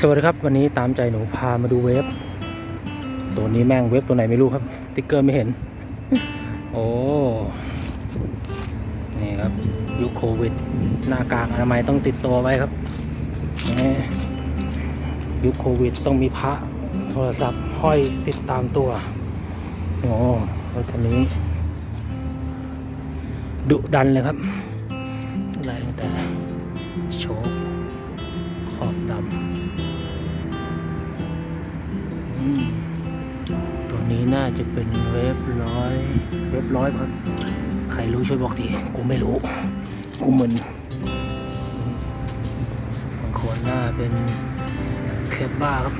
สวัสดีครับ วันนี้ตามใจหนูพามาดูเว็บตัวนี้แม่งเว็บตัวไหนไม่รู้ครับ ติ๊กเกอร์ไม่เห็น โอ้ นี่ครับยุคโควิด หน้ากากอนามัยต้องติดตัวไว้ครับนี่ยุคโควิดต้องมีพระโทรศัพท์ห้อยติดตามตัว โอ้รถคันนี้ ดุดันเลยครับอะไรแต่โชค นี้น่าจะเป็นเว็บร้อยเว็บร้อยครับ ใครรู้ช่วยบอกที กูไม่รู้ กูมึนบางคนน่าเป็นเคปบ้าครับ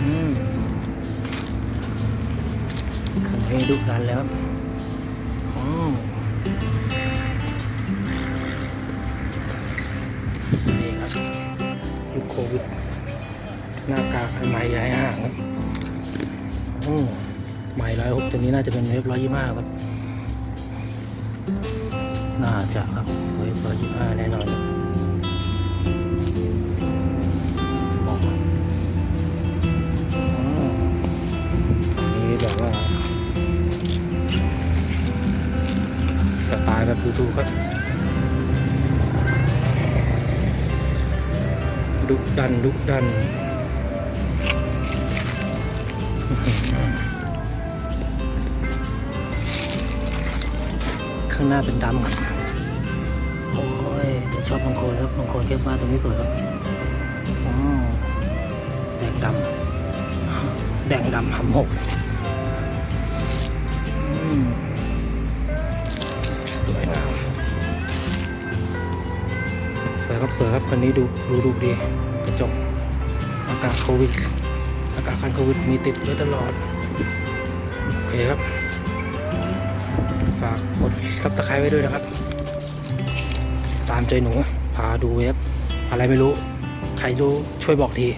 อืมคันนี้ดุดันแล้วครับอ๋อนี่ครับยุคโควิดหน้ากากอันใหม่ใหญ่ห่างครับ ใหม่ร้อยหกตัวนี้น่าจะเป็นเว็บร้อยยี่ห้าครับ น่าจะครับเว็บร้อยยี่ห้าแน่นอนนี่แบบว่าสไตล์แบบดูๆครับดุดันดุดัน ข้างหน้าเป็นดำครับโอ้ยแต่ชอบบางคนครับบางคนเก็บมาตรงนี้สวยครับอ๋อแดงดำแดงดำหำหกอืมสวยงามสวยครับสวยครับคันนี้ดูดูดูดีกระจกอากาศโควิดากาศคันโควิดมีติดไว้ตลอด โอเคครับ ฝากกดซับสไครต์ไว้ด้วยนะครับ ตามใจหนูพาดูเว็บอะไรไม่รู้ ใครรู้ช่วยบอกที